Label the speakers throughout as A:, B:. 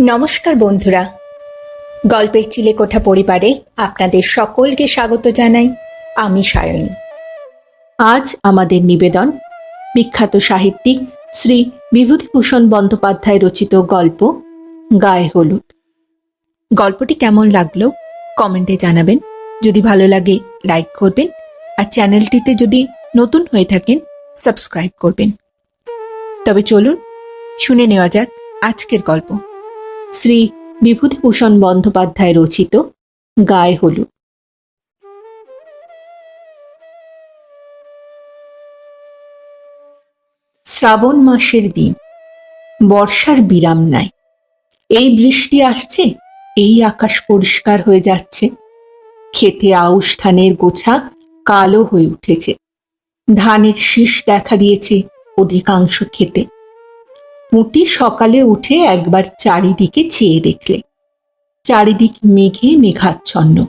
A: নমস্কার বন্ধুরা। গল্পের চিলেকোঠা পরিবারে আপনাদের সকলকে স্বাগত জানাই আমি সায়নী।
B: আজ আমাদের নিবেদন বিখ্যাত সাহিত্যিক শ্রী বিভূতিভূষণ বন্দ্যোপাধ্যায় রচিত গল্প গায়ে হলুদ।
A: গল্পটি কেমন লাগল কমেন্টে জানাবেন। যদি ভালো লাগে লাইক করবেন আর চ্যানেলটিতে যদি নতুন হয়ে থাকেন সাবস্ক্রাইব করবেন। তবে চলুন শুনে নেওয়া যাক আজকের গল্প।
B: শ্রী বিভূতিভূষণ বন্দ্যোপাধ্যায় রচিত গায়ে হলুদ। শ্রাবণ মাসের দিন, বর্ষার বিরাম নাই। এই বৃষ্টি আসছে, এই আকাশ পরিষ্কার হয়ে যাচ্ছে। খেতে আউশ ধানের গোছা কালো হয়ে উঠেছে। ধানের শীষ দেখা দিয়েছে অধিকাংশ খেতে পুঁটি সকালে উঠে একবার চারিদিকে চেয়ে দেখলে। চারিদিক মেঘে মেঘাচ্ছন্ন।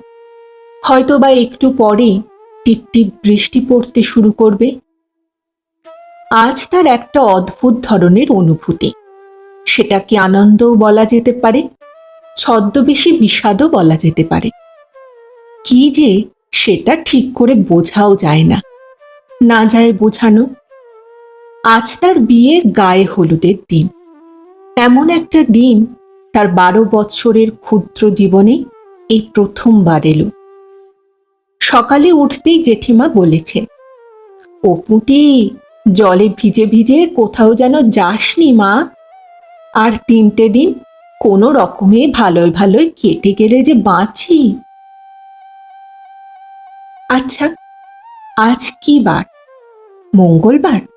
B: হয়তো বা একটু পরে টিপটিপ বৃষ্টি পড়তে শুরু করবে। আজ তার একটা অদ্ভুত ধরনের অনুভূতি। সেটাকে আনন্দও বলা যেতে পারে, ছদ্মবেশী বিষাদও বলা যেতে পারে। কি যে সেটা ঠিক করে বোঝাও যায় না। না যায় বোঝানো আজ তার বিয়ের গায়ে হলুদের দিন। এমন একটা দিন তার বারো বৎসরের ক্ষুদ্র জীবনে এই প্রথমবার এলো। সকালে উঠতেই জেঠিমা বলেছে ও পুঁটি, জলে ভিজে ভিজে কোথাও যেন যাসনি মা। আর তিনটে দিন কোনো রকমে ভালোই ভালোই কেটে গেলে যে বাঁচি। আচ্ছা আজ কি বার? মঙ্গলবার?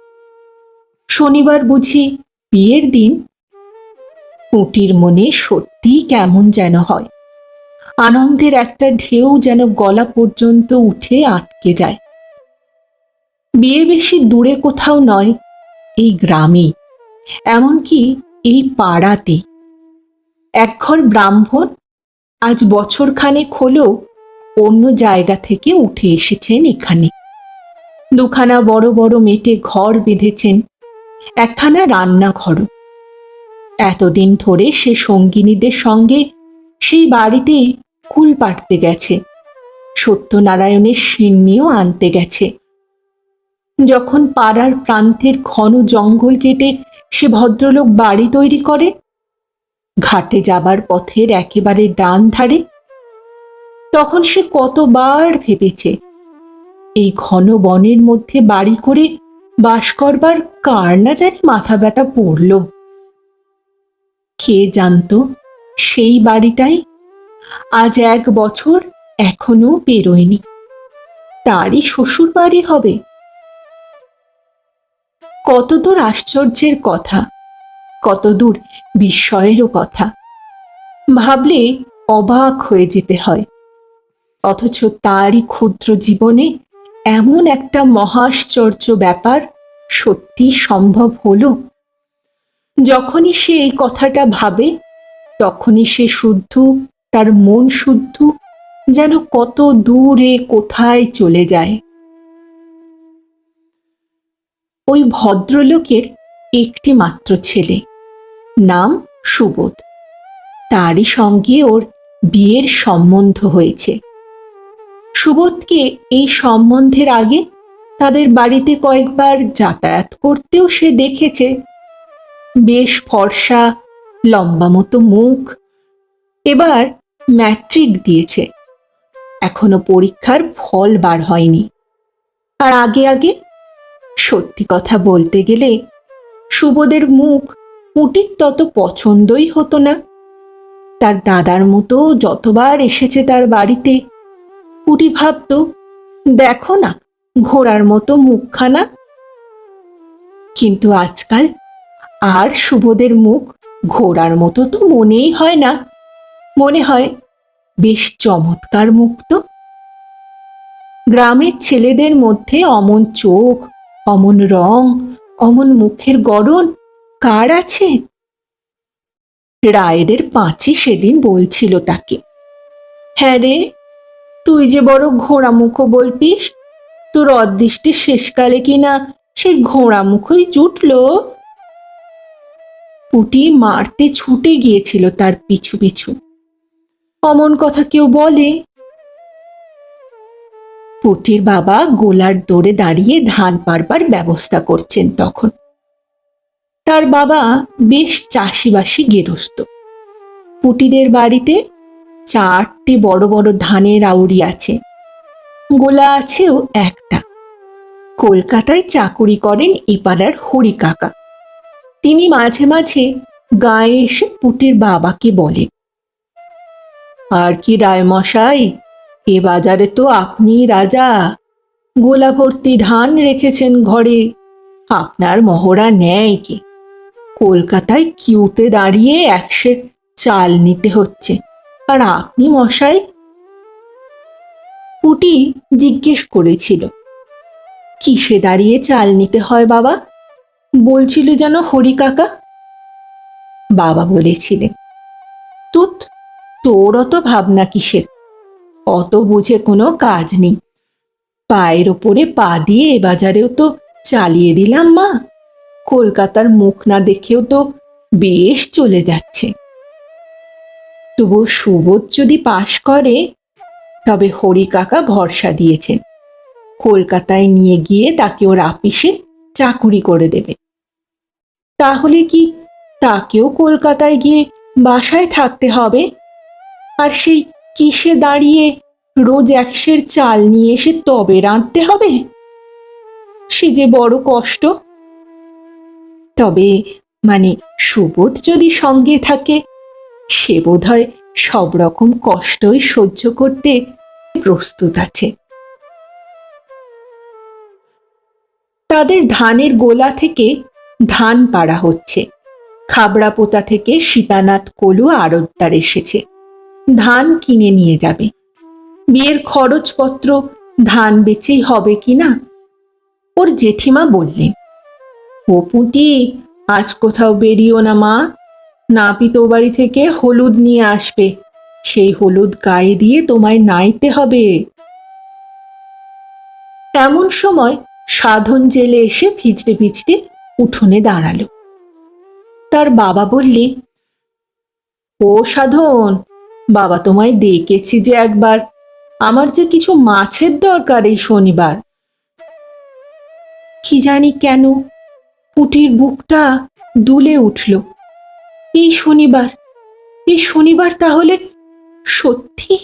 B: শনিবার বুঝি বিয়ের দিন? পুঁটির মনে সত্যি কেমন যেন হয়। আনন্দের একটা ঢেউ যেন গলা পর্যন্ত উঠে আটকে যায়। বিয়ে বেশি দূরে কোথাও নয়, এই গ্রামে এমনকি এই পাড়াতে। একঘর ব্রাহ্মণ আজ বছর খানেক হলো অন্য জায়গা থেকে উঠে এসেছেন এখানে। দুখানা বড় বড় মেটে ঘর বেঁধেছেন। একখানা রান্নাঘরও এতদিন ধরে সে সঙ্গিনীদের সঙ্গে সেই বাড়িতে কুল পাড়তে গেছে। সত্যনারায়ণের সিন্নিও আনতে গেছে। যখন পাড়ার প্রান্তের ঘন জঙ্গল কেটে সে ভদ্রলোক বাড়ি তৈরি করে, ঘাটে যাবার পথের একেবারে ডান ধারে, তখন সে কতবার ভেবেছে, এই ঘন বনের মধ্যে বাড়ি করে বাস করবার কার না জানি মাথা ব্যথা পড়ল। কে জানতো সেই বাড়িটাই? আজ এক বছর এখনও বেরোয়নি। তারই শ্বশুর বাড়ি হবে। কতদূর আশ্চর্যের কথা, কতদূর বিস্ময়েরও কথা। ভাবলে অবাক হয়ে যেতে হয়। অথচ তারই ক্ষুদ্র জীবনে এমন একটা মহাশ্চর্য ব্যাপার সত্যি সম্ভব হলো? যখনই সে এই কথাটা ভাবে, তখনই সে শুদ্ধ, তার মন শুদ্ধ, যেন কত দূরে, কোথায় চলে যায়। ওই ভদ্রলোকের একটি মাত্র ছেলে, নাম সুবোধ। তারই সঙ্গে ওর বিয়ের সম্বন্ধ হয়েছে। সুবোধকে এই সম্বন্ধের আগে তাদের বাড়িতে কয়েকবার যাতায়াত করতেও সে দেখেছে। বেশ ফর্সা, লম্বা মতো মুখ, এবার ম্যাট্রিক দিয়েছে। এখনও পরীক্ষার ফল বার হয়নি। আর আগে আগে সত্যি কথা বলতে গেলে সুবোধের মুখ পুটির তত পছন্দই হতো না। তার দাদার মতো যতবার এসেছে তার বাড়িতে পুটি ভাবত, দেখো না, ঘোড়ার মতো মুখখানা। কিন্তু আজকাল আর সুবোধের মুখ ঘোড়ার মতো তো মনেই হয় না। মনে হয় বেশ চমৎকার মুখ তো। গ্রামের ছেলেদের মধ্যে অমন চোখ, অমন রং, অমন মুখের গড়ন কার আছে? রায়েদের পাঁচি সেদিন বলছিল তাকে। হ্যাঁ রে তুই যে বড় ঘোড়া মুখ বলতিস, তোর অদৃষ্টির শেষকালে কিনা সেই ঘোড়া মুখই জুটলো? পুটি মারতে ছুটে গিয়েছিল তার পিছু পিছু। অমন কথা কেউ বলে। পুটির বাবা গোলার দৌড়ে দাঁড়িয়ে ধান পারবার ব্যবস্থা করছেন তখন। তার বাবা বেশ চাষিবাসী গেরস্ত। পুটিদের বাড়িতে চারটে বড় বড় ধানের আউরি আছে। গোলা আছেও একটা। কলকাতায় চাকুরি করেন এপাড়ার হরি কাকা। তিনি মাঝে মাঝে গায়ে এসে পুটির বাবাকে বলেন, আর কি রায় মশাই, এ বাজারে তো আপনি রাজা। গোলা ভর্তি ধান রেখেছেন ঘরে, আপনার মহড়া নেয় কি? কলকাতায় কিউতে দাঁড়িয়ে একশের চাল নিতে হচ্ছে। আর আপনি মশাই? পুটি জিজ্ঞেস করেছিল। কিসে দাঁড়িয়ে চাল নিতে হয় বাবা? বলছিল যেন হরি কাকা। বাবা বলেছিলেন, তুত, তোর অত ভাবনা কিসের? অত বুঝে কোনো কাজ নেই। পায়ের ওপরে পা দিয়ে এ বাজারেও তো চালিয়ে দিলাম মা। কলকাতার মুখ না দেখেও তো বেশ চলে যাচ্ছে। তবু সুবোধ যদি পাশ করে, তবে হরি কাকা ভরসা দিয়েছেন। কলকাতায় নিয়ে গিয়ে তাকে ওর আপিসে চাকুরি করে দেবে। তাহলে কি তাকেও কলকাতায় গিয়ে বাসায় থাকতে হবে? আর সেই কিসে দাঁড়িয়ে রোজ একশের চাল নিয়ে এসে তবে রাঁধতে হবে? সে যে বড় কষ্ট। তবে মানে সুবোধ যদি সঙ্গে থাকে সে বোধহয় সব রকম কষ্টই সহ্য করতে প্রস্তুত আছে। তাদের ধানের গোলা থেকে ধান পাড়া হচ্ছে। খাবড়া পোতা থেকে সীতানাথ কলু আড়তদার এসেছে। ধান কিনে নিয়ে যাবে। বিয়ের খরচপত্র ধান বেচেই হবে কি না? ওর জেঠিমা বললেন, ও পুঁটি, আজ কোথাও বেরিও না মা। নাপিত বাড়ি থেকে হলুদ নিয়ে আসবে। সেই হলুদ গায়ে দিয়ে তোমায় নাইতে হবে। এমন সময় সাধন জেলে এসে ভিজতে ভিজতে উঠোনে দাঁড়াল। তার বাবা বললে, ও সাধন, বাবা তোমায় ডেকেছি যে একবার। আমার যে কিছু মাছের দরকার এই শনিবার। কি জানি কেন, পুটির বুকটা দুলে উঠল। এই শনিবার এই শনিবার তাহলে সত্যি?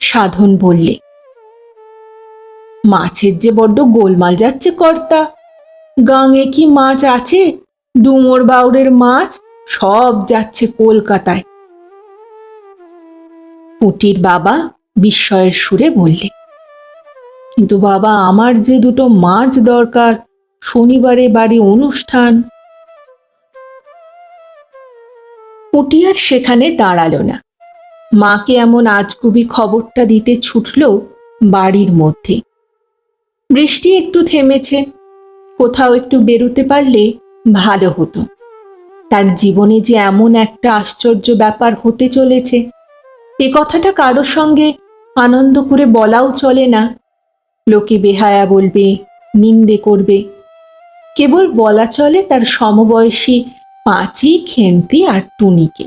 B: সাধন বললে, মাছের যে বড্ড গোলমাল যাচ্ছে কর্তা, গাঙে কি মাছ আছে? ডুমোর বাউরের মাছ সব যাচ্ছে কলকাতায়। পুটির বাবা বিস্ময়ের সুরে বললে, কিন্তু বাবা, আমার যে দুটো মাছ দরকার, শনিবারে বাড়ি অনুষ্ঠান পুটি আর সেখানে দাঁড়াল না। মাকে এমন আজগুবি খবরটা দিতে ছুটল বাড়ির মধ্যে। বৃষ্টি একটু থেমেছে, কোথাও একটু বেরোতে পারলে ভালো হতো। তার জীবনে যে এমন একটা আশ্চর্য ব্যাপার হতে চলেছে, এ কথাটা কারোর সঙ্গে আনন্দ করে বলাও চলে না। লোকে বেহায়া বলবে, নিন্দে করবে। কেবল বলা চলে তার সমবয়সী পাঁচি খেন্তি আর টুনিকে।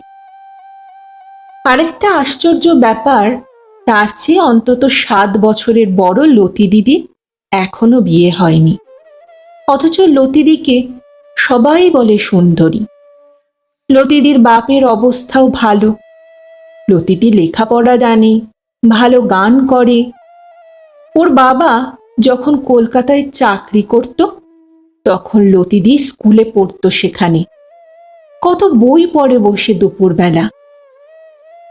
B: আরেকটা আশ্চর্য ব্যাপার, তার চেয়ে অন্তত সাত বছরের বড় লতি দিদি এখনও বিয়ে হয়নি। অথচ লতিদিকে সবাই বলে সুন্দরী। লতিদির বাপের অবস্থাও ভালো। লতিদি লেখাপড়া জানে, ভালো গান করে। ওর বাবা যখন কলকাতায় চাকরি করত, তখন লতিদি স্কুলে পড়তো সেখানে। কত বই পড়ে বসে দুপুরবেলা।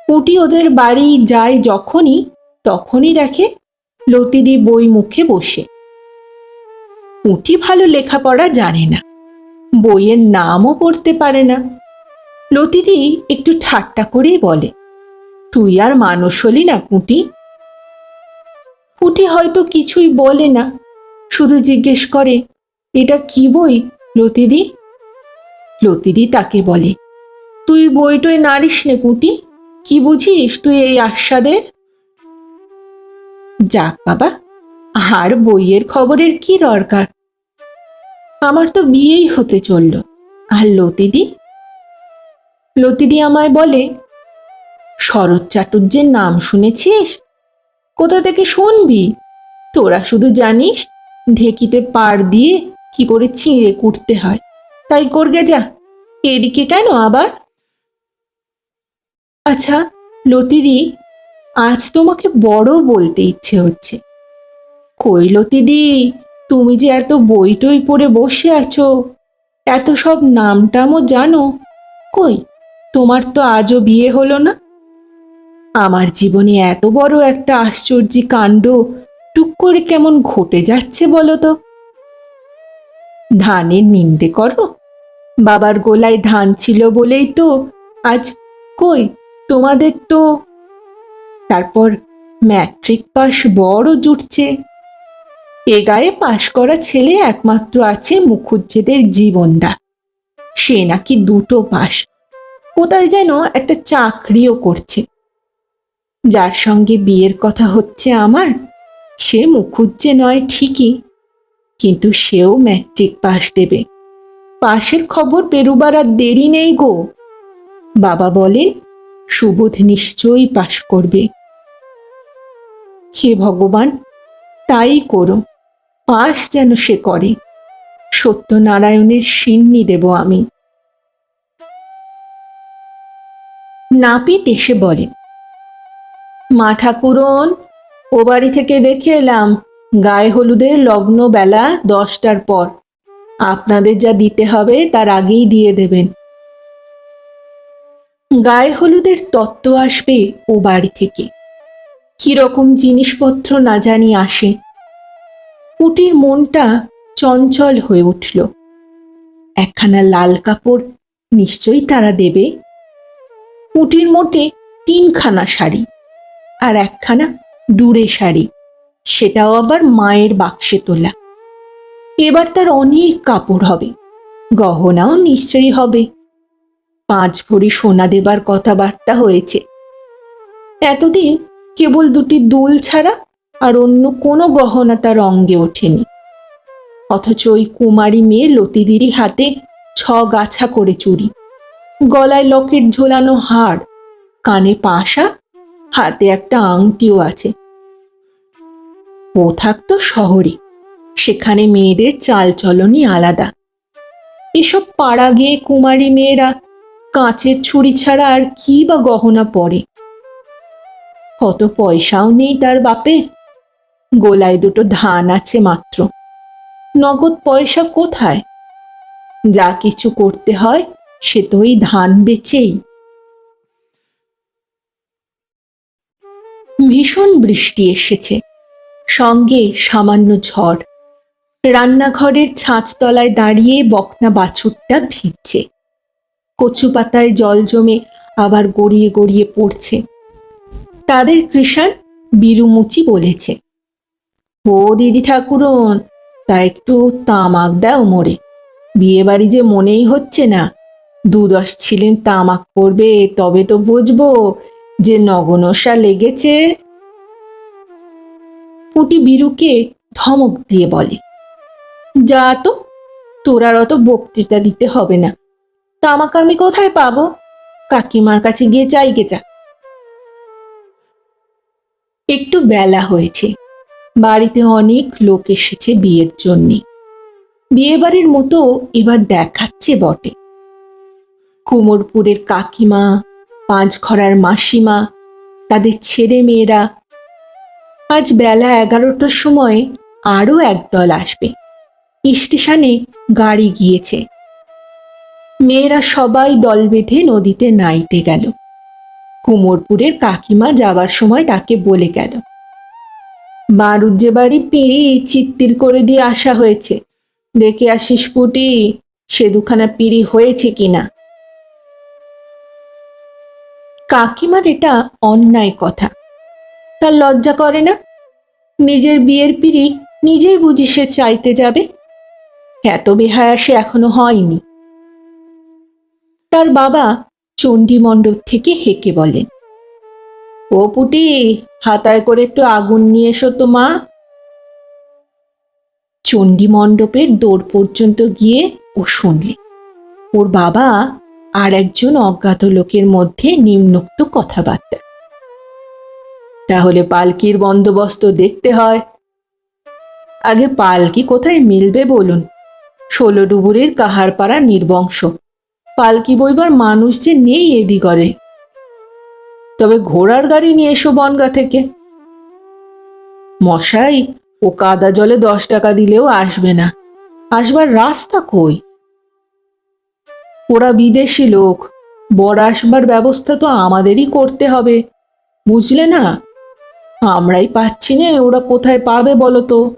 B: পুটি ওদের বাড়ি যায় যখনই, তখনই দেখে লতিদি বই মুখে বসে। পুঁটি ভালো লেখাপড়া জানে না, বইয়ের নামও পড়তে পারে না। লতিদি একটু ঠাট্টা করেই বলে, তুই আর মানুষ হলি না পুঁটি। পুঁটি হয়তো কিছুই বলে না, শুধু জিজ্ঞেস করে, এটা কি বই লতিদি? লতিদি তাকে বলে, তুই বইটই নারিস নে পুঁটি, কি বুঝিস তুই এই আস্বাদের যাক বাবা, আর বইয়ের খবরের কি দরকার? আমার তো বিয়েই হতে চলল, আর লতিদি? লতিদি আমায় বলে, শরৎ চাটুর্যের নাম শুনেছিস? কোথা থেকে শুনবি? তোরা শুধু জানিস, ঢেকিতে পাড় দিয়ে কি করে ছিঁড়ে কুটতে হয়। তাই করগে যা। এদিকে কেন আবার? আচ্ছা লতিদি, আজ তোমাকে বড় বলতে ইচ্ছে হচ্ছে। কই লতিদি, তুমি যে এত বই টই পড়ে বসে আছো, এত সব নামটামও জানো, কই তোমার তো আজও বিয়ে হলো না? আমার জীবনে এত বড় একটা আশ্চর্য কাণ্ড, টুক করে কেমন ঘটে যাচ্ছে বলো তো? ধানের নিন্দে করো। বাবার গোলায় ধান ছিল বলেই তো। আজ কই? তোমাদের তো তারপর ম্যাট্রিক পাস বড় জুটছে। এ গায়ে পাশ করা ছেলে একমাত্র আছে মুখুজ্জেদের জীবনদা। সে নাকি দুটো পাস কোথায় যেন একটা চাকরিও করছে। যার সঙ্গে বিয়ের কথা হচ্ছে আমার, সে মুখুজ্জে নয় ঠিকই, কিন্তু সেও ম্যাট্রিক পাস দেবে। পাশের খবর বেরুবার আর দেরি নেই গো। বাবা বলেন, সুবোধ নিশ্চয়ই পাশ করবে। হে ভগবান, তাই করো, পাশ যেন সে করে। সত্যনারায়ণের সিন্নি দেব আমি। নাপিত এসে বলেন, মা ঠাকুরন, ও বাড়ি থেকে দেখে এলাম, গায়ে হলুদের লগ্ন বেলা দশটার পর। আপনাদের যা দিতে হবে, তার আগেই দিয়ে দেবেন। গায়ে হলুদের তত্ত্ব আসবে ও বাড়ি থেকে। কীরকম জিনিসপত্র না জানি আসে। পুটির মনটা চঞ্চল হয়ে উঠল। একখানা লাল কাপড় নিশ্চয়ই তারা দেবে? পুটির মোটে তিনখানা শাড়ি আর একখানা ডুরে শাড়ি, সেটাও আবার মায়ের বাক্সে তোলা। এবার তার অনেক কাপড় হবে। গহনাও নিশ্চয়ই হবে। পাঁচ ভরি সোনা দেবার কথাবার্তা হয়েছে। এতদিন কেবল দুটি দুল ছাড়া আর অন্য কোনো গহনা তার অঙ্গে ওঠেনি। অথচ ওই কুমারী মেয়ে লতিদিরি হাতে ছ গাছা করে চুরি। গলায় লকেট ঝোলানো হাড় কানে পাশা, হাতে একটা আংটিও আছে। ও থাকতো শহরে। সেখানে মেয়েদের চালচলনই আলাদা। এসব পাড়া গিয়ে কুমারী মেয়েরা কাঁচের ছুরি ছাড়া আর কি বা গহনা পরে? কত পয়সাও নেই তার বাপের গোলায় দুটো ধান আছে মাত্র। নগদ পয়সা কোথায়? যা কিছু করতে হয় সে তো ওই ধান বেচেই। ভীষণ বৃষ্টি এসেছে। সঙ্গে সামান্য ঝড়। রান্নাঘরের ছাঁচতলায় দাঁড়িয়ে বকনা বাছুরটা ভিজছে। কচু পাতায় জল জমে আবার গড়িয়ে গড়িয়ে পড়ছে। তাদের কৃষাণ বিরুমুচি বলেছে, ও দিদি ঠাকুরন, তা একটু তামাক দাও মোরে। বিয়ে বাড়ি যে মনেই হচ্ছে না। দুদশ ছিলেন তামাক করবে তবে তো বুঝব যে নগনসা লেগেছে। পুটি বিরুকে ধমক দিয়ে বলে যা তো, তোর আর অত বক্তৃতা দিতে হবে না। তামাক আমি কোথায় পাবো? কাকিমার কাছে গিয়ে চাই গে যা। একটু বেলা হয়েছে। বাড়িতে অনেক লোক এসেছে বিয়ের জন্যে। বিয়ে বাড়ির মতো এবার দেখাচ্ছে বটে। কুমোরপুরের কাকিমা, পাঁচঘরার মাসিমা, তাদের ছেলে মেয়েরা আজ বেলা এগারোটার সময় আরও একদল আসবে। স্টেশনে গাড়ি গিয়েছে। মেয়েরা সবাই দল বেঁধে নদীতে নাইতে গেল। কুমোরপুরের কাকিমা যাবার সময় তাকে বলে গেল বারুজ্জে বাড়ি পিঁড়ি চিত্তির করে দিয়ে আসা হয়েছে। দেখে আসিস পুটি, সে দুখানা পিঁড়ি হয়েছে কিনা? কাকিমার এটা অন্যায় কথা। তার লজ্জা করে না? নিজের বিয়ের পিড়ি নিজেই বুঝি সে চাইতে যাবে। এত বেহায়া সে এখনও হয়নি। তার বাবা চণ্ডীমণ্ডপ থেকে হেঁকে বলেন, ও পুটি, হাতায় করে একটু আগুন নিয়ে এসো তো মা। চণ্ডী মণ্ডপের দৌড় পর্যন্ত গিয়ে ও শুনলে, ওর বাবা আর একজন অজ্ঞাত লোকের মধ্যে নিম্নোক্ত কথাবার্তা। তাহলে পালকির বন্দোবস্ত দেখতে হয়। আগে পালকি কোথায় মিলবে বলুন? ষোলো ডুবুরের কাহারপাড়া নির্বংশ। পালকি বইবার মানুষ যে নেই এদিগরে তবে ঘোড়ার গাড়ি নিয়ে এসো বনগা থেকে। মশাই, ও কাদা জলে দশ টাকা দিলেও আসবে না। আসবার রাস্তা কই? ওরা বিদেশি লোক। বর আসবার ব্যবস্থা তো আমাদেরই করতে হবে। বুঝলে না? আমরাই পাচ্ছি না, ওরা কোথায় পাবে বলো তো?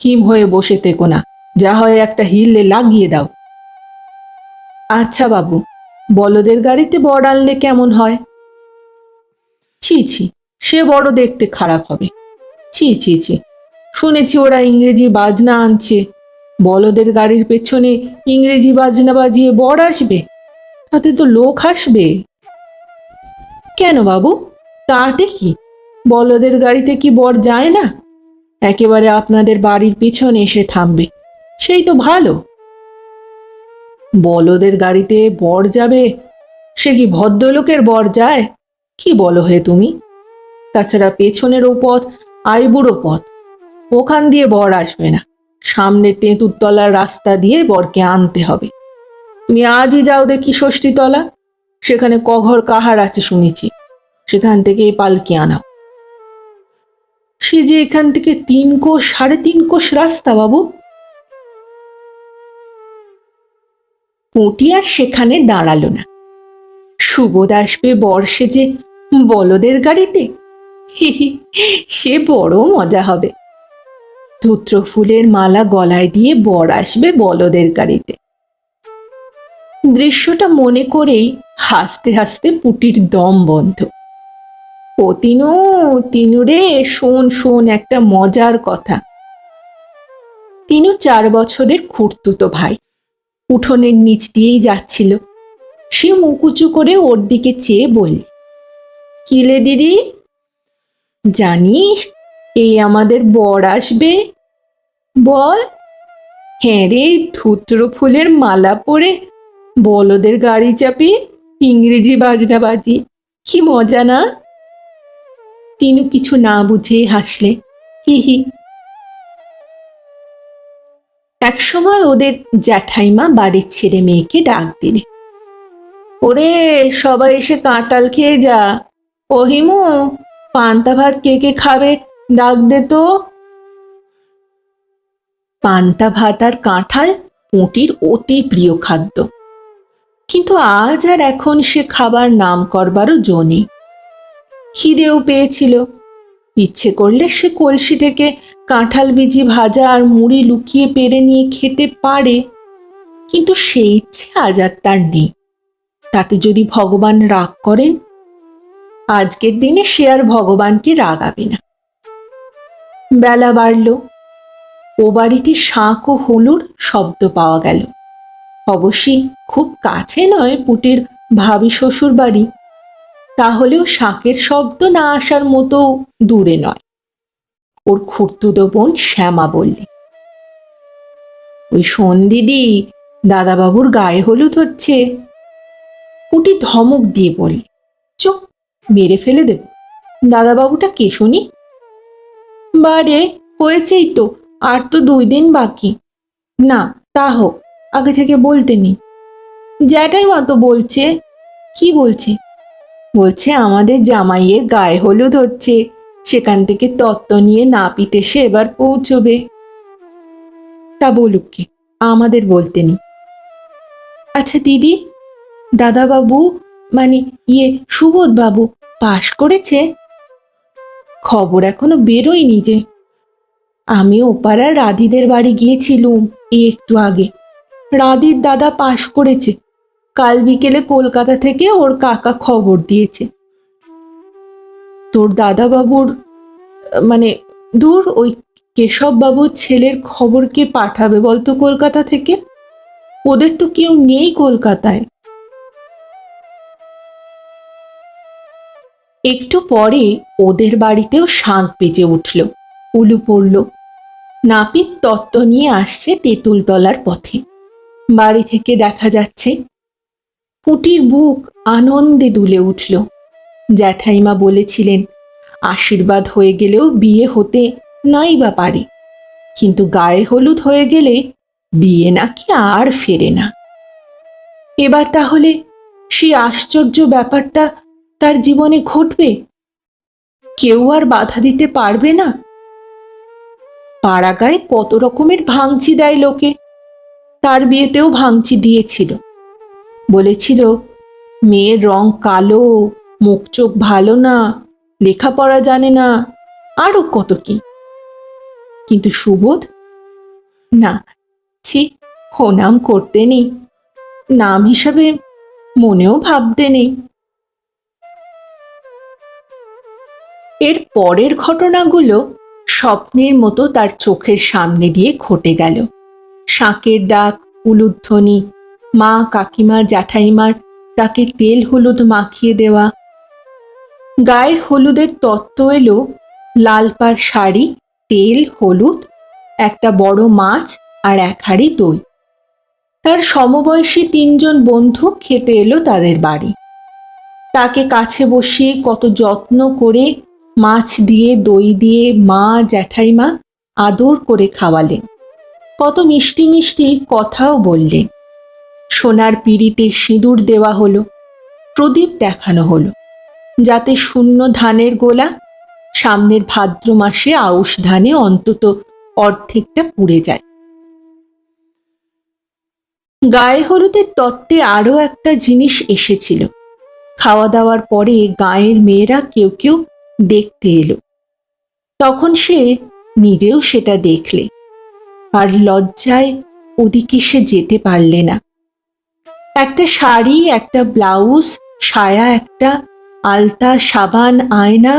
B: হিম হয়ে বসে থেকো না। যা হয় একটা হিললে লাগিয়ে দাও। আচ্ছা বাবু, বলদের গাড়িতে বর আনলে কেমন হয়? ছি ছি, সে বড় দেখতে খারাপ হবে। ছি ছি ছি, শুনেছি ওরা ইংরেজি বাজনা আনছে। বলদের গাড়ির পেছনে ইংরেজি বাজনা বাজিয়ে বর আসবে? তাতে তো লোক আসবে। কেন বাবু? তাতে কি? বলদের গাড়িতে কি বর যায় না? একেবারে আপনাদের বাড়ির পিছনে এসে থামবে। সেই তো ভালো। বলদের গাড়িতে বর যাবে, সে কি ভদ্রলোকের বর যায়? কি বলো হে তুমি? তাছাড়া পেছনের ও পথ আইবুড়ো পথ, ওখান দিয়ে বর আসবে না। সামনে তেঁতুরতলার রাস্তা দিয়ে বরকে আনতে হবে। তুমি আজই যাও দেখি ষষ্ঠীতলা সেখানে কঘর কাহার আছে শুনেছি, সেখান থেকে পালকি আনাও। সে যে এখান থেকে তিন কোষ, সাড়ে তিন কোষ রাস্তা বাবু পুঁটি আর সেখানে দাঁড়াল না। সুবোধ আসবে বর্ষে যে বলদের গাড়িতে। সে বড় মজা হবে। ধূত্র ফুলের মালা গলায় দিয়ে বর আসবে বলদের গাড়িতে। দৃশ্যটা মনে করেই হাসতে হাসতে পুটির দম বন্ধ। ও তিনু তিনু রে, শোন শোন, একটা মজার কথা। তিনু চার বছরের খুঁড়তুতো ভাই। উঠোনের নিচ দিয়েই যাচ্ছিল। সে মুকুচু করে ওর দিকে চেয়ে বলল কিলে দিদি? জানিস, এই আমাদের বর আসবে? বল। হ্যাঁ রে, ধুত্র ফুলের মালা পরে বলদের গাড়ি চাপি ইংরেজি বাজনা বাজি। কি মজা না? তিনু কিছু না বুঝেই হাসলে। হি হি একসময় ওদের জ্যাঠাইমা বাড়ির ছেলে মেয়েকে ডাক দিলে। ওরে, সবাই এসে কাঁটাল খেয়ে যা। ও হিমু পান্তা ভাত কে কে খাবে ডাক দে তো। পান্তা ভাত আর কাঁঠাল পুঁটির অতি প্রিয় খাদ্য। কিন্তু আজ আর এখন সে খাবার নাম করবারও জো নেই। খিদেও পেয়েছিল। ইচ্ছে করলে সে কলসি থেকে কাঁঠাল বিজি ভাজা আর মুড়ি লুকিয়ে পেরে নিয়ে খেতে পারে, কিন্তু সেই ইচ্ছে আজ আর তার নেই। তাতে যদি ভগবান রাগ করেন, আজকের দিনে সে আর ভগবানকে রাগাবে না। বেলা বাড়ল, ও বাড়িতে শাঁখ ও হলুর শব্দ পাওয়া গেল। অবশ্যই খুব কাছে নয় পুটির ভাবি শ্বশুর বাড়ি তাহলেও শাঁখের শব্দ না আসার মতো দূরে নয়। ওর খুঁড়তুতো বোন শ্যামা বললে। ওই শোন দিদি, দাদাবাবুর গায়ে হলুদ হচ্ছে। পুটি ধমক দিয়ে বললে চোখ মেরে ফেলে দেব। দাদাবাবুটা কে শুনি? বারে হয়েছেই তো, আর তো দুই দিন বাকি। না, তা হোক, আগে থেকে বলতে নি। জ্যাঠাই মতো বলছে? কি বলছে? বলছে আমাদের জামাইয়ের গায়ে হলুদ হচ্ছে। সেখান থেকে তত্ত্ব নিয়ে নাপিত এসে এবার পৌঁছবে। তা বলুক কি, আমাদের বলতে নি আচ্ছা দিদি, দাদাবাবু মানে ইয়ে সুবোধ বাবু পাশ করেছে? খবর এখনও বেরোয়নি যে। আমি ওপাড়ার রাধিদের বাড়ি গিয়েছিলুম একটু আগে। রাধির দাদা পাশ করেছে। কাল বিকেলে কলকাতা থেকে ওর কাকা খবর দিয়েছে। তোর দাদা বাবুর মানে দূর ওই কেশব বাবুর ছেলের খবর কে পাঠাবে বলতো কলকাতা থেকে? ওদের তো কেউ নেই কলকাতায়। একটু পরে ওদের বাড়িতেও শাঁখ বেজে উঠল, উলু পড়ল। নাপিত তত্ত্ব নিয়ে আসছে তেঁতুলতলার পথে। বাড়ি থেকে দেখা যাচ্ছে, পুটির বুক আনন্দে দুলে উঠল। জ্যাঠাইমা বলেছিলেন, আশীর্বাদ হয়ে গেলেও বিয়ে হতে নাই বা পারে। কিন্তু গায়ে হলুদ হয়ে গেলে বিয়ে নাকি আর ফেরে না। এবার তাহলে সেই আশ্চর্য ব্যাপারটা তার জীবনে ঘটবে? কেউ আর বাধা দিতে পারবে না? পাড়াগায় কত রকমের ভাঙচি দেয় লোকে। তার বিয়েতেও ভাঙচি দিয়েছিল। বলেছিল, মেয়ের রং কালো মুখ চোখ ভালো না, লেখাপড়া জানে না আরও কত কি? কিন্তু সুবোধ? না, ছি ও নাম করতে নেই, নাম হিসাবে মনেও ভাবতে নেই। এর পরের ঘটনাগুলো স্বপ্নের মতো তার চোখের সামনে দিয়ে ঘটে গেল। শাঁকের ডাক, উলুধ্বনি, মা কাকিমার জ্যাঠাইমার, তাকে তেল হলুদ মাখিয়ে দেওয়া গায়ের হলুদের তত্ত্ব এলো, লাল পাড় শাড়ি, তেল, হলুদ, একটা বড় মাছ আর এক হাঁড়ি দই। তার সমবয়সী তিনজন বন্ধু খেতে এলো তাদের বাড়ি। তাকে কাছে বসিয়ে কত যত্ন করে মাছ দিয়ে, দই দিয়ে মা, জ্যাঠাইমা আদর করে খাওয়ালেন। কত মিষ্টি মিষ্টি কথাও বললেন। সোনার পিড়িতে সিঁদুর দেওয়া হলো, প্রদীপ দেখানো হলো। যাতে শূন্য ধানের গোলা। সামনের ভাদ্র মাসে আউশ ধানে অন্তত অর্ধেকটা পুড়ে যায়। গায়ে হলুদের তত্ত্বে আরও একটা জিনিস এসেছিল। খাওয়া দাওয়ার পরে গায়ের মেয়েরা কেউ কেউ দেখতে এলো। তখন সে নিজেও সেটা দেখলে। আর লজ্জায় ওদিকে সে যেতে পারলে না। একটা শাড়ি, একটা ব্লাউজ, সায়া একটা আলতা, সাবান, আয়না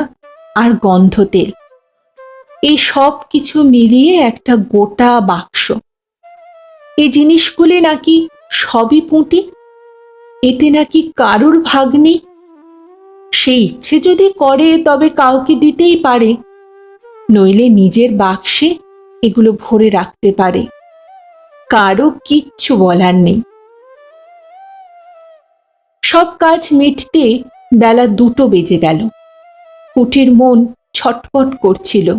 B: আর গন্ধ তেল এই সব কিছু মিলিয়ে একটা গোটা বাক্স। এই জিনিসগুলি নাকি সবই পুঁটি? এতে নাকি কারুর ভাগ নেই সে ইচ্ছে যদি করে, তবে কাউকে দিতেই পারে। নইলে নিজের বাক্সে এগুলো ভরে রাখতে পারে। কারও কিচ্ছু বলার নেই। সব কাজ মিটতে বেলা দুটো বেজে গেল। কুটির মন ছটপট করছিল।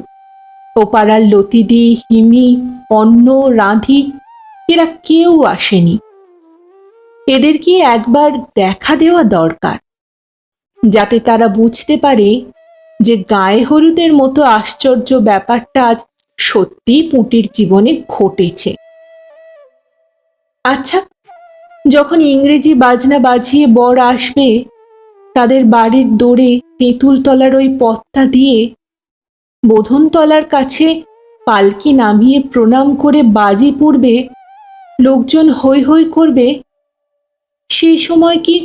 B: ওপাড়ার লতিদি হিমি, অন্ন, রাঁধি, এরা কেউ আসেনি। এদেরকে একবার দেখা দেওয়া দরকার? যাতে তারা বুঝতে পারে যে গায়ে হলুদের মতো আশ্চর্য ব্যাপারটা আজ সত্যিই পুঁটির জীবনে ঘটেছে। আচ্ছা যখন ইংরেজি বাজনা বাজিয়ে বর আসবে তাদের বাড়ির দৌড়ে তেঁতুলতলার ওই পথটা দিয়ে বোধনতলার কাছে পালকি নামিয়ে প্রণাম করে বাজি পড়বে, লোকজন হৈ হৈ করবে, সেই সময় কি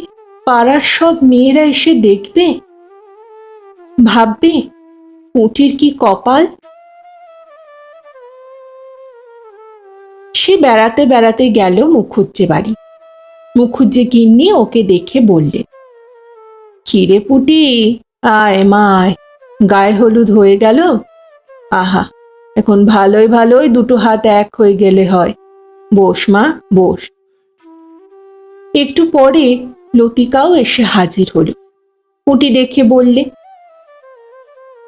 B: পাড়ার সব মেয়েরা এসে দেখবে? ভাববে, পুঁটির কি কপাল? সে বেড়াতে বেড়াতে গেল মুখুজ্জে বাড়ি। মুখুজ্জে গিন্নি ওকে দেখে বললে কিরে পুটি? আয় মায়। গায়ে হলুদ হয়ে গেল? আহা, এখন ভালোই ভালোই দুটো হাত এক হয়ে গেলে হয়। বস মা, বস। একটু পরে লতিকাও এসে হাজির হলো। পুটি দেখে বললে,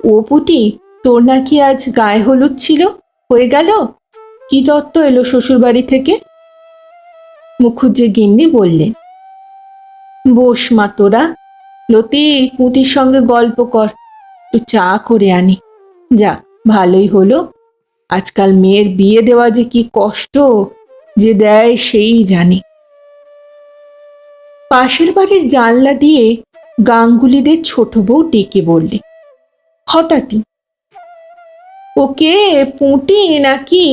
B: ও পুটি, তোর নাকি আজ গায়ে হলুদ ছিল? হয়ে গেল? কি তত্ত্ব এলো শ্বশুরবাড়ি থেকে? মুখুজ্জে গিন্নি বললেন বস মা তোরা লতি পুটির সঙ্গে গল্প কর। একটু চা করে আনি। যা, ভালোই হলো। আজকাল মেয়ের বিয়ে দেওয়া যে কি কষ্ট, যে দেয় সেই জানে। পাশের বাড়ির জানলা দিয়ে গাঙ্গুলিদের ছোট বউ ডেকে বললে, হঠাৎই, ওকে পুঁটি নাকি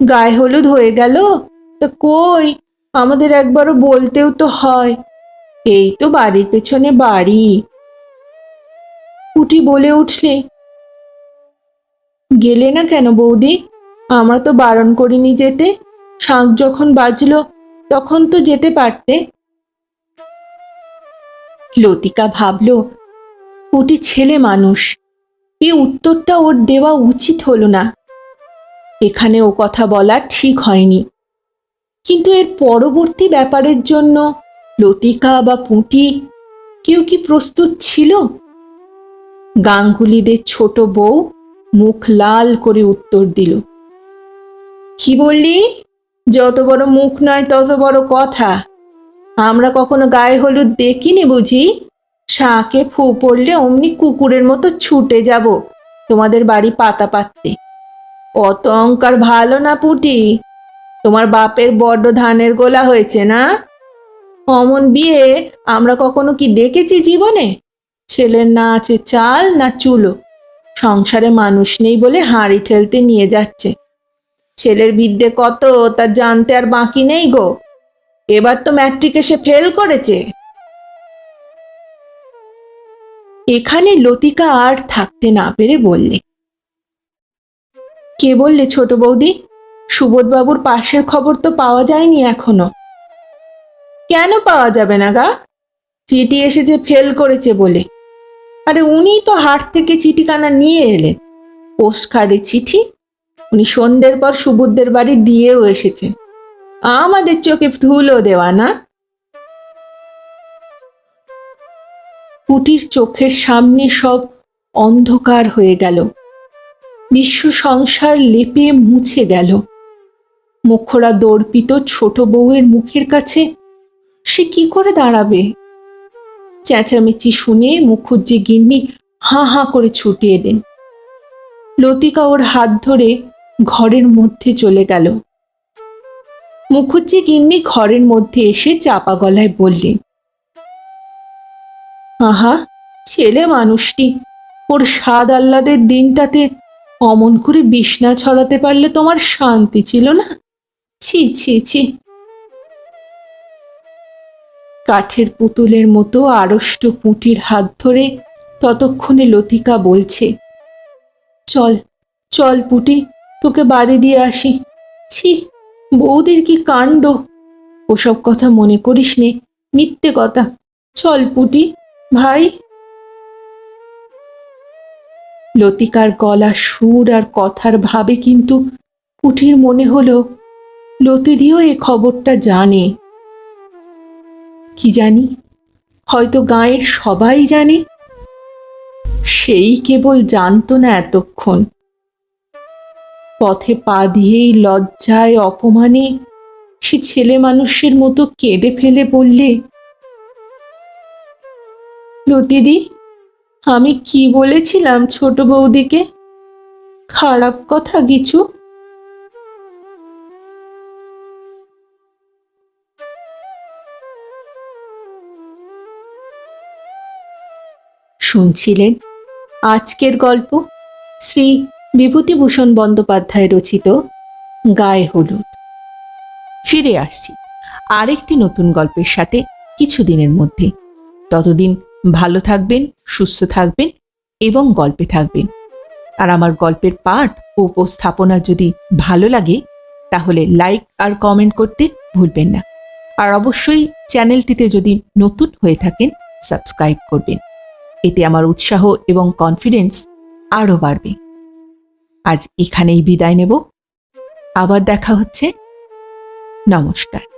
B: গায়ে হলুদ হয়ে গেল? তা কই? আমাদের একবারও বলতেও তো হয়। এই তো বাড়ির পেছনে বাড়ি। পুটি বলে উঠলে, গেলে না কেন বৌদি? আমরা তো বারণ করিনি যেতে। শাঁখ যখন বাজলো, তখন তো যেতে পারতে। লতিকা ভাবল, পুটি ছেলে মানুষ। এই উত্তরটা ওর দেওয়া উচিত হলো না। এখানে ও কথা বলা ঠিক হয়নি। কিন্তু এর পরবর্তী ব্যাপারের জন্য লতিকা বা পুঁটি কেউ কি প্রস্তুত ছিল? গাঙ্গুলিদের ছোট বউ মুখ লাল করে উত্তর দিল, কি বললি? যত বড় মুখ নয়, তত বড় কথা। আমরা কখনো গায়ে হলুদ দেখিনি বুঝি? শাঁকে ফু পড়লে অমনি কুকুরের মতো ছুটে যাব তোমাদের বাড়ি পাতা পাততে। অত অঙ্কার ভালো না পুটি। তোমার বাপের বড্ড ধানের গোলা হয়েছে না? অমন বিয়ে আমরা কখনো কি দেখেছি জীবনে? ছেলের না আছে চাল, না চুলো। সংসারে মানুষ নেই বলে হাঁড়ি ঠেলতে নিয়ে যাচ্ছে। ছেলের বিদ্যে কত, তা জানতে আর বাকি নেই গো। এবার তো ম্যাট্রিকে সে ফেল করেছে। এখানে লতিকা আর থাকতে না পেরে বললে, কে বললে ছোট বৌদি? সুবোধবাবুর পাশের খবর তো পাওয়া যায়নি এখনও। কেন পাওয়া যাবে না গা? চিঠি এসেছে, ফেল করেছে বলে। আরে উনিই তো হাট থেকে চিঠিখানা নিয়ে এলেন। পোস্ট কার্ডে চিঠি, উনি সন্ধ্যের পর সুবুদ্ধের বাড়ি দিয়েও এসেছেন। আমাদের চোখে ধুলো দেওয়া না। পুটির চোখের সামনে সব অন্ধকার হয়ে গেল। বিশ্ব সংসার লেপে মুছে গেল। মুখরা দর্পিত ছোট বউয়ের মুখের কাছে সে কি করে দাঁড়াবে? চেঁচামেচি শুনে মুখুজ্জি গিন্নি হাঁ হাঁ করে ছুটে এলেন। লতিকা ওর হাত ধরে ঘরের মধ্যে চলে গেল। মুখুজ্জি গিন্নি ঘরের মধ্যে এসে চাপা গলায় বললেন আহা, ছেলে মানুষটি, ওর স্বাদ আহ্লাদের দিনটাতে অমন করে বিছনা ছড়াতে পারলে তোমার শান্তি ছিল না? ছি ছি ছি কাঠের পুতুলের মতো আড়ষ্ট পুঁটির হাত ধরে ততক্ষণে লতিকা বলছে, চল চল পুটি, তোকে বাড়ি দিয়ে আসি। ছি বৌদির কি কাণ্ড? ওসব কথা মনে করিস নে, মিথ্যে কথা। চল পুটি, ভাই। লতিকার গলা সুর আর কথার ভাবে কিন্তু পুটির মনে হলো লতিদিও এ খবরটা জানে। কি জানি? হয়তো গাঁয়ের সবাই জানে। সেই কেবল জানতো না এতক্ষণ। পথে পা দিয়েই লজ্জায় অপমানে সে ছেলে মানুষের মতো কেঁদে ফেলে বললে, লতিদি, আমি কি বলেছিলাম ছোট বৌদিকে? খারাপ কথা কিছু? শুনছিলেন। আজকের গল্প শ্রী বিভূতিভূষণ বন্দ্যোপাধ্যায় রচিত গায়ে হলুদ। ফিরে আসছি আরেকটি নতুন গল্পের সাথে কিছুদিনের মধ্যে। ততদিন ভালো থাকবেন, সুস্থ থাকবেন এবং গল্পে থাকবেন। আর আমার গল্পের পাঠ উপস্থাপনা যদি ভালো লাগে, তাহলে লাইক আর কমেন্ট করতে ভুলবেন না। আর অবশ্যই চ্যানেলটিতে যদি নতুন হয়ে থাকেন, সাবস্ক্রাইব করবেন। এতে আমার উৎসাহ এবং কনফিডেন্স আরও বাড়বে। আজ এখানেই বিদায় নেব। আবার দেখা হচ্ছে। নমস্কার।